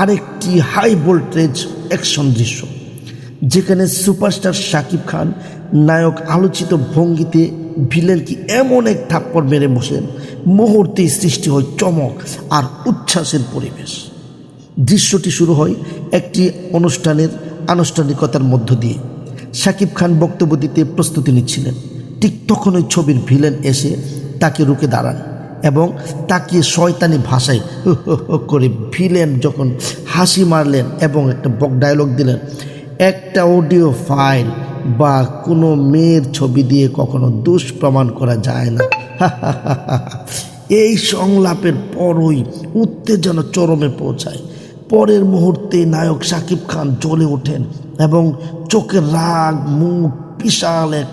আরেকটি high voltage action দৃশ্য, যেখানে সুপারস্টার শাকিব খান নায়ক আলোচিত ভঙ্গিতে ভিলেনকে এমন এক থাপ্পড় মেরে বসেন মুহূর্তেই সৃষ্টি হয় চমক আর উচ্ছ্বাসের পরিবেশ। দৃশ্যটি শুরু হয় একটি অনুষ্ঠানের আনুষ্ঠানিকতার মধ্য দিয়ে। শাকিব খান বক্তব্য দিতে প্রস্তুতি নিচ্ছিলেন, ঠিক তখনই ছবির ভিলেন এসে তাকে রুখে দাঁড়ান। এবং তাকে শয়তানি ভাষায় করে ভিলেন যখন হাসি মারলেন এবং একটা বক ডায়লগ দিলেন। একটা অডিও ফাইল বা কোনো মেয়ের ছবি দিয়ে কখনো দুষ্প্রমাণ করা যায় না। এই সংলাপের পরই উত্তেজনা চরমে পৌঁছায়। পরের মুহূর্তে নায়ক শাকিব খান জ্বলে ওঠেন এবং চোখের রাগ, মুখ, বিশাল এক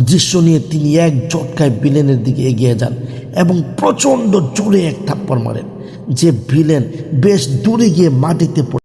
দৃশ্য নিয়ে তিনি এক ঝটকায় ভিলেনের দিকে এগিয়ে যান এবং প্রচণ্ড জোরে এক থাপ্পড় মারেন। যে ভিলেন বেশ দূরে গিয়ে মাটিতে পড়ে